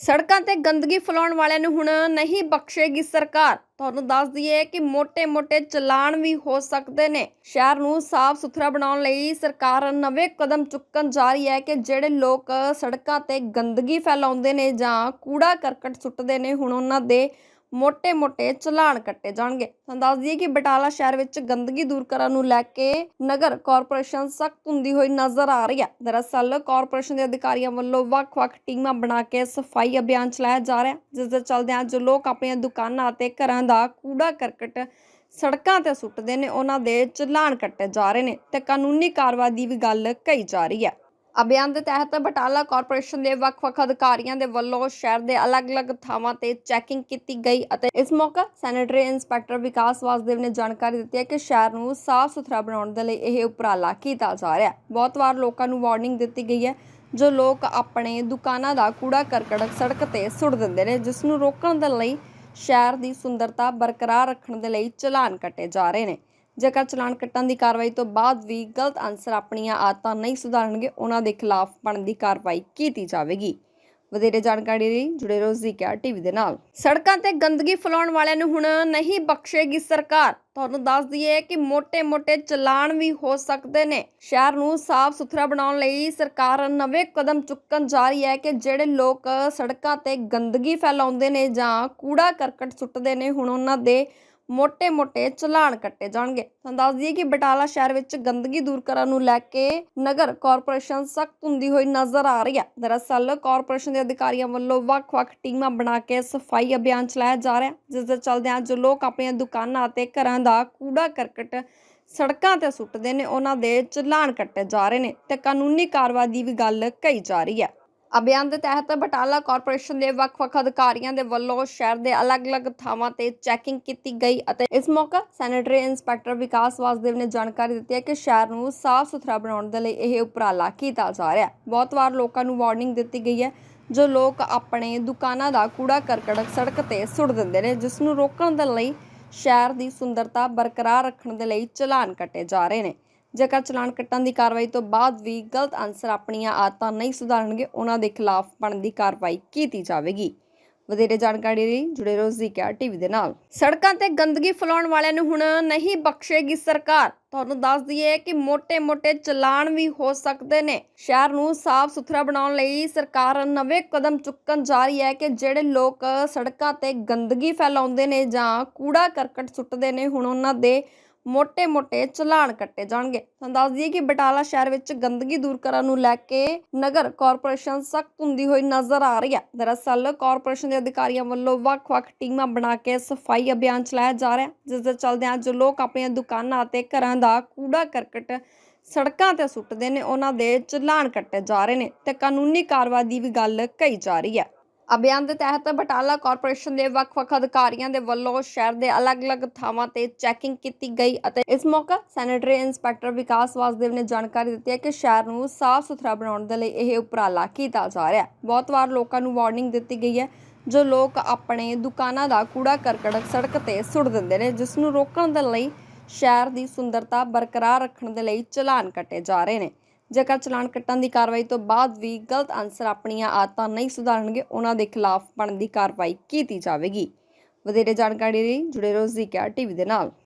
ਸੜਕਾਂ ਤੇ ਗੰਦਗੀ ਫੈਲਾਉਣ ਵਾਲਿਆਂ ਨੂੰ ਹੁਣ ਨਹੀਂ ਬਖਸ਼ੇਗੀ ਸਰਕਾਰ। ਤੁਹਾਨੂੰ ਦੱਸ ਦਈਏ ਕਿ ਮੋٹے-ਮੋٹے ਚਲਾਨ ਵੀ ਹੋ ਸਕਦੇ ਨੇ। ਸ਼ਹਿਰ ਨੂੰ ਸਾਫ਼ ਸੁਥਰਾ ਬਣਾਉਣ ਲਈ ਸਰਕਾਰ ਨਵੇਂ ਕਦਮ ਚੁੱਕਣ ਜਾ ਰਹੀ ਹੈ ਕਿ ਜਿਹੜੇ ਲੋਕ ਸੜਕਾਂ ਤੇ ਗੰਦਗੀ ਫੈਲਾਉਂਦੇ ਨੇ ਜਾਂ ਕੂੜਾ ਕਰਕਟ ਸੁੱਟਦੇ ਨੇ, ਹੁਣ ਉਹਨਾਂ ਦੇ ਮੋਟੇ ਮੋਟੇ ਚਲਾਨ ਕੱਟੇ ਜਾਣਗੇ। ਤੁਹਾਨੂੰ ਦੱਸ ਦਈਏ ਕਿ ਬਟਾਲਾ ਸ਼ਹਿਰ ਵਿੱਚ ਗੰਦਗੀ ਦੂਰ ਕਰਨ ਨੂੰ ਲੈ ਕੇ ਨਗਰ ਕਾਰਪੋਰੇਸ਼ਨ ਸਖਤ ਹੁੰਦੀ ਹੋਈ ਨਜ਼ਰ ਆ ਰਹੀ ਹੈ। ਦਰਅਸਲ ਕਾਰਪੋਰੇਸ਼ਨ ਦੇ ਅਧਿਕਾਰੀਆਂ ਵੱਲੋਂ ਵੱਖ-ਵੱਖ ਟੀਮਾਂ ਬਣਾ ਕੇ ਸਫ਼ਾਈ ਅਭਿਆਨ ਚਲਾਇਆ ਜਾ ਰਿਹਾ ਜਿਸ ਦੇ ਚੱਲਦੇ ਅੱਜ ਲੋਕ ਆਪਣੀਆਂ ਦੁਕਾਨਾਂ ਅਤੇ ਘਰਾਂ ਦਾ ਕੂੜਾ ਕਰਕਟ ਸੜਕਾਂ ਤੇ ਸੁੱਟਦੇ ਨੇ, ਉਹਨਾਂ ਦੇ ਚਲਾਨ ਕੱਟੇ ਜਾ ਰਹੇ ਨੇ ਤੇ ਕਾਨੂੰਨੀ ਕਾਰਵਾਈ ਦੀ ਵੀ ਗੱਲ ਕਹੀ ਜਾ ਰਹੀ ਹੈ। ਅਭਿਆਨ ਦੇ ਤਹਿਤ ਬਟਾਲਾ ਕਾਰਪੋਰੇਸ਼ਨ ਦੇ ਵੱਖ-ਵੱਖ ਅਧਿਕਾਰੀਆਂ ਦੇ ਵੱਲੋਂ ਸ਼ਹਿਰ ਦੇ ਅਲੱਗ-ਅਲੱਗ ਥਾਵਾਂ ਤੇ ਚੈਕਿੰਗ ਕੀਤੀ ਗਈ ਅਤੇ ਇਸ ਮੌਕਾ ਸੈਨੇਟਰੀ ਇੰਸਪੈਕਟਰ ਵਿਕਾਸ ਵਾਸਦੇਵ ਨੇ ਜਾਣਕਾਰੀ ਦਿੱਤੀ ਹੈ ਕਿ ਸ਼ਹਿਰ ਨੂੰ ਸਾਫ਼ ਸੁਥਰਾ ਬਣਾਉਣ ਦੇ ਲਈ ਇਹ ਉਪਰਾਲਾ ਕੀਤਾ ਜਾ ਰਿਹਾ ਹੈ। ਬਹੁਤ ਵਾਰ ਲੋਕਾਂ ਨੂੰ ਵਾਰਨਿੰਗ ਦਿੱਤੀ ਗਈ ਹੈ, ਜੋ ਲੋਕ ਆਪਣੇ ਦੁਕਾਨਾਂ ਦਾ ਕੂੜਾ ਕਰਕਟ ਸੜਕ ਤੇ ਸੁੱਟ ਦਿੰਦੇ ਨੇ, ਜਿਸ ਨੂੰ ਰੋਕਣ ਦੇ ਲਈ ਸ਼ਹਿਰ ਦੀ ਸੁੰਦਰਤਾ ਬਰਕਰਾਰ ਰੱਖਣ ਦੇ ਲਈ ਚਲਾਨ ਕੱਟੇ ਜਾ ਰਹੇ ਨੇ। ਜੇਕਰ ਚਲਾਨ ਕੱਟਣ ਦੀ ਕਾਰਵਾਈ ਤੋਂ ਬਾਅਦ ਵੀ ਗਲਤ ਅਨਸਰ ਆਪਣੀਆਂ ਆਦਤਾਂ ਨਹੀਂ ਸੁਧਾਰਨਗੇ, ਉਹਨਾਂ ਦੇ ਖਿਲਾਫ ਬਣਦੀ ਕਾਰਵਾਈ ਕੀਤੀ ਜਾਵੇਗੀ। ਵਧੇਰੇ ਜਾਣਕਾਰੀ ਲਈ ਜੁੜੇ ਰਹੋ ਜੀ ਕੇਆਰ ਟੀਵੀ ਦੇ ਨਾਲ। ਸੜਕਾਂ ਤੇ ਗੰਦਗੀ ਫੈਲਾਉਣ ਵਾਲਿਆਂ ਨੂੰ ਹੁਣ ਨਹੀਂ ਬਖਸ਼ੇਗੀ ਸਰਕਾਰ। ਤੁਹਾਨੂੰ ਦੱਸ ਦਈਏ ਕਿ ਮੋٹے-ਮੋٹے ਚਲਾਨ ਵੀ ਹੋ ਸਕਦੇ ਨੇ। ਸ਼ਹਿਰ ਨੂੰ ਸਾਫ਼ ਸੁਥਰਾ ਬਣਾਉਣ ਲਈ ਸਰਕਾਰ ਨਵੇਂ ਕਦਮ ਚੁੱਕਣ ਜਾ ਰਹੀ ਹੈ ਕਿ ਜਿਹੜੇ ਲੋਕ ਸੜਕਾਂ ਤੇ ਗੰਦਗੀ ਫੈਲਾਉਂਦੇ ਨੇ ਜਾਂ ਕੂੜਾ ਕਰਕਟ ਸੁੱਟਦੇ ਨੇ, ਹੁਣ ਉਹਨਾਂ ਦੇ ਮੋٹے-ਮੋٹے ਚਲਾਨ ਕੱਟੇ ਜਾਣਗੇ। ਤੁਹਾਨੂੰ ਦੱਸ ਦਈਏ ਕਿ ਬਟਾਲਾ ਸ਼ਹਿਰ ਵਿੱਚ ਗੰਦਗੀ ਦੂਰ ਕਰਨ ਨੂੰ ਲੈ ਕੇ ਨਗਰ ਕਾਰਪੋਰੇਸ਼ਨ ਸਖਤ ਹੁੰਦੀ ਹੋਈ ਨਜ਼ਰ ਆ ਰਹੀ ਹੈ। ਦਰਅਸਲ, ਕਾਰਪੋਰੇਸ਼ਨ ਦੇ ਅਧਿਕਾਰੀਆਂ ਵੱਲੋਂ ਵੱਖ-ਵੱਖ ਟੀਮਾਂ ਬਣਾ ਕੇ ਸਫ਼ਾਈ ਅਭਿਆਨ ਚਲਾਇਆ ਜਾ ਰਿਹਾ ਜਿਸ ਦੇ ਚੱਲਦੇ ਜੋ ਲੋਕ ਆਪਣੀਆਂ ਦੁਕਾਨਾਂ ਅਤੇ ਘਰਾਂ ਦਾ ਕੂੜਾ ਕਰਕਟ ਸੜਕਾਂ ਤੇ ਸੁੱਟਦੇ ਨੇ, ਉਹਨਾਂ ਦੇ ਚਲਾਨ ਕੱਟੇ ਜਾ ਰਹੇ ਨੇ ਤੇ ਕਾਨੂੰਨੀ ਕਾਰਵਾਈ ਦੀ ਵੀ ਗੱਲ ਕਹੀ ਜਾ ਰਹੀ ਹੈ। ਅਭਿਆਨ ਦੇ ਤਹਿਤ ਬਟਾਲਾ ਕਾਰਪੋਰੇਸ਼ਨ ਦੇ ਵੱਖ-ਵੱਖ ਅਧਿਕਾਰੀਆਂ ਦੇ ਵੱਲੋਂ ਸ਼ਹਿਰ ਦੇ ਅਲੱਗ-ਅਲੱਗ ਥਾਵਾਂ ਤੇ ਚੈਕਿੰਗ ਕੀਤੀ ਗਈ ਅਤੇ ਇਸ ਮੌਕਾ ਸੈਨੇਟਰੀ ਇੰਸਪੈਕਟਰ ਵਿਕਾਸ ਵਾਸਦੇਵ ਨੇ ਜਾਣਕਾਰੀ ਦਿੱਤੀ ਹੈ ਕਿ ਸ਼ਹਿਰ ਨੂੰ ਸਾਫ਼ ਸੁਥਰਾ ਬਣਾਉਣ ਦੇ ਲਈ ਇਹ ਉਪਰਾਲਾ ਕੀਤਾ ਜਾ ਰਿਹਾ ਹੈ। ਬਹੁਤ ਵਾਰ ਲੋਕਾਂ ਨੂੰ ਵਾਰਨਿੰਗ ਦਿੱਤੀ ਗਈ ਹੈ, ਜੋ ਲੋਕ ਆਪਣੇ ਦੁਕਾਨਾਂ ਦਾ ਕੂੜਾ ਕਰਕਟ ਸੜਕ ਤੇ ਸੁੱਟ ਦਿੰਦੇ ਨੇ, ਜਿਸ ਨੂੰ ਰੋਕਣ ਦੇ ਲਈ ਸ਼ਹਿਰ ਦੀ ਸੁੰਦਰਤਾ ਬਰਕਰਾਰ ਰੱਖਣ ਦੇ ਲਈ ਚਲਾਨ ਕੱਟੇ ਜਾ ਰਹੇ ਨੇ। ਜੇਕਰ ਚਲਾਨ ਕੱਟਣ ਦੀ ਕਾਰਵਾਈ ਤੋਂ ਬਾਅਦ ਵੀ ਗਲਤ ਅਨਸਰ ਆਪਣੀਆਂ ਆਦਤਾਂ ਨਹੀਂ ਸੁਧਾਰਨਗੇ, ਉਹਨਾਂ ਦੇ ਖਿਲਾਫ ਬਣਦੀ ਕਾਰਵਾਈ ਕੀਤੀ ਜਾਵੇਗੀ। ਵਧੇਰੇ ਜਾਣਕਾਰੀ ਲਈ ਜੁੜੇ ਰਹੋ ਜ਼ੀਕਾ ਟੀਵੀ ਦੇ ਨਾਲ। ਸੜਕਾਂ ਤੇ ਗੰਦਗੀ ਫੈਲਾਉਣ ਵਾਲਿਆਂ ਨੂੰ ਹੁਣ ਨਹੀਂ ਬਖਸ਼ੇਗੀ ਸਰਕਾਰ। ਤੁਹਾਨੂੰ ਦੱਸ ਦਈਏ ਕਿ ਮੋٹے-ਮੋٹے ਚਲਾਨ ਵੀ ਹੋ ਸਕਦੇ ਨੇ। ਸ਼ਹਿਰ ਨੂੰ ਸਾਫ਼ ਸੁਥਰਾ ਬਣਾਉਣ ਲਈ ਸਰਕਾਰ ਨਵੇਂ ਕਦਮ ਚੁੱਕਣ ਜਾ ਰਹੀ ਹੈ ਕਿ ਜਿਹੜੇ ਲੋਕ ਸੜਕਾਂ ਤੇ ਗੰਦਗੀ ਫੈਲਾਉਂਦੇ ਨੇ ਜਾਂ ਕੂੜਾ ਕਰਕਟ ਸੁੱਟਦੇ ਨੇ, ਹੁਣ ਉਹਨਾਂ ਦੇ ਮੋਟੇ ਮੋਟੇ ਚਲਾਨ ਕੱਟੇ ਜਾਣਗੇ। ਤੁਹਾਨੂੰ ਦੱਸ ਦਈਏ ਕਿ ਬਟਾਲਾ ਸ਼ਹਿਰ ਵਿੱਚ ਗੰਦਗੀ ਦੂਰ ਕਰਨ ਨੂੰ ਲੈ ਕੇ ਨਗਰ ਕਾਰਪੋਰੇਸ਼ਨ ਸਖਤ ਹੁੰਦੀ ਹੋਈ ਨਜ਼ਰ ਆ ਰਹੀ ਹੈ। ਦਰਅਸਲ ਕਾਰਪੋਰੇਸ਼ਨ ਦੇ ਅਧਿਕਾਰੀਆਂ ਵੱਲੋਂ ਵੱਖ-ਵੱਖ ਟੀਮਾਂ ਬਣਾ ਕੇ ਸਫ਼ਾਈ ਅਭਿਆਨ ਚਲਾਇਆ ਜਾ ਰਿਹਾ ਜਿਸ ਦੇ ਚੱਲਦਿਆਂ ਜੋ ਲੋਕ ਆਪਣੀਆਂ ਦੁਕਾਨਾਂ ਅਤੇ ਘਰਾਂ ਦਾ ਕੂੜਾ ਕਰਕਟ ਸੜਕਾਂ ਤੇ ਸੁੱਟਦੇ ਨੇ, ਉਹਨਾਂ ਦੇ ਚਲਾਨ ਕੱਟੇ ਜਾ ਰਹੇ ਨੇ ਤੇ ਕਾਨੂੰਨੀ ਕਾਰਵਾਈ ਦੀ ਵੀ ਗੱਲ ਕਹੀ ਜਾ ਰਹੀ ਹੈ। ਅਭਿਆਨ ਦੇ ਤਹਿਤ ਬਟਾਲਾ ਕਾਰਪੋਰੇਸ਼ਨ ਦੇ ਵੱਖ-ਵੱਖ ਅਧਿਕਾਰੀਆਂ ਦੇ ਵੱਲੋਂ ਸ਼ਹਿਰ ਦੇ ਅਲੱਗ-ਅਲੱਗ ਥਾਵਾਂ ਤੇ ਚੈਕਿੰਗ ਕੀਤੀ ਗਈ ਅਤੇ ਇਸ ਮੌਕਾ ਸੈਨੇਟਰੀ ਇੰਸਪੈਕਟਰ ਵਿਕਾਸ ਵਾਸਦੇਵ ਨੇ ਜਾਣਕਾਰੀ ਦਿੱਤੀ ਹੈ ਕਿ ਸ਼ਹਿਰ ਨੂੰ ਸਾਫ਼ ਸੁਥਰਾ ਬਣਾਉਣ ਦੇ ਲਈ ਇਹ ਉਪਰਾਲਾ ਕੀਤਾ ਜਾ ਰਿਹਾ ਹੈ। ਬਹੁਤ ਵਾਰ ਲੋਕਾਂ ਨੂੰ ਵਾਰਨਿੰਗ ਦਿੱਤੀ ਗਈ ਹੈ, ਜੋ ਲੋਕ ਆਪਣੇ ਦੁਕਾਨਾਂ ਦਾ ਕੂੜਾ ਕਰਕਟ ਸੜਕ ਤੇ ਸੁੱਟ ਦਿੰਦੇ ਨੇ, ਜਿਸ ਨੂੰ ਰੋਕਣ ਦੇ ਲਈ ਸ਼ਹਿਰ ਦੀ ਸੁੰਦਰਤਾ ਬਰਕਰਾਰ ਰੱਖਣ ਦੇ ਲਈ ਚਲਾਨ ਕੱਟੇ ਜਾ ਰਹੇ ਨੇ। ਜੇਕਰ ਚਲਾਨ ਕੱਟਣ ਦੀ ਕਾਰਵਾਈ ਤੋਂ ਬਾਅਦ ਵੀ ਗਲਤ ਅਨਸਰ ਆਪਣੀਆਂ ਆਦਤਾਂ ਨਹੀਂ ਸੁਧਾਰਨਗੇ, ਉਹਨਾਂ ਦੇ ਖਿਲਾਫ ਬਣਦੀ ਕਾਰਵਾਈ ਕੀਤੀ ਜਾਵੇਗੀ। ਵਧੇਰੇ ਜਾਣਕਾਰੀ ਲਈ ਜੁੜੇ ਰਹੋ ਜ਼ੀਕਾ ਟੀਵੀ ਦੇ ਨਾਲ।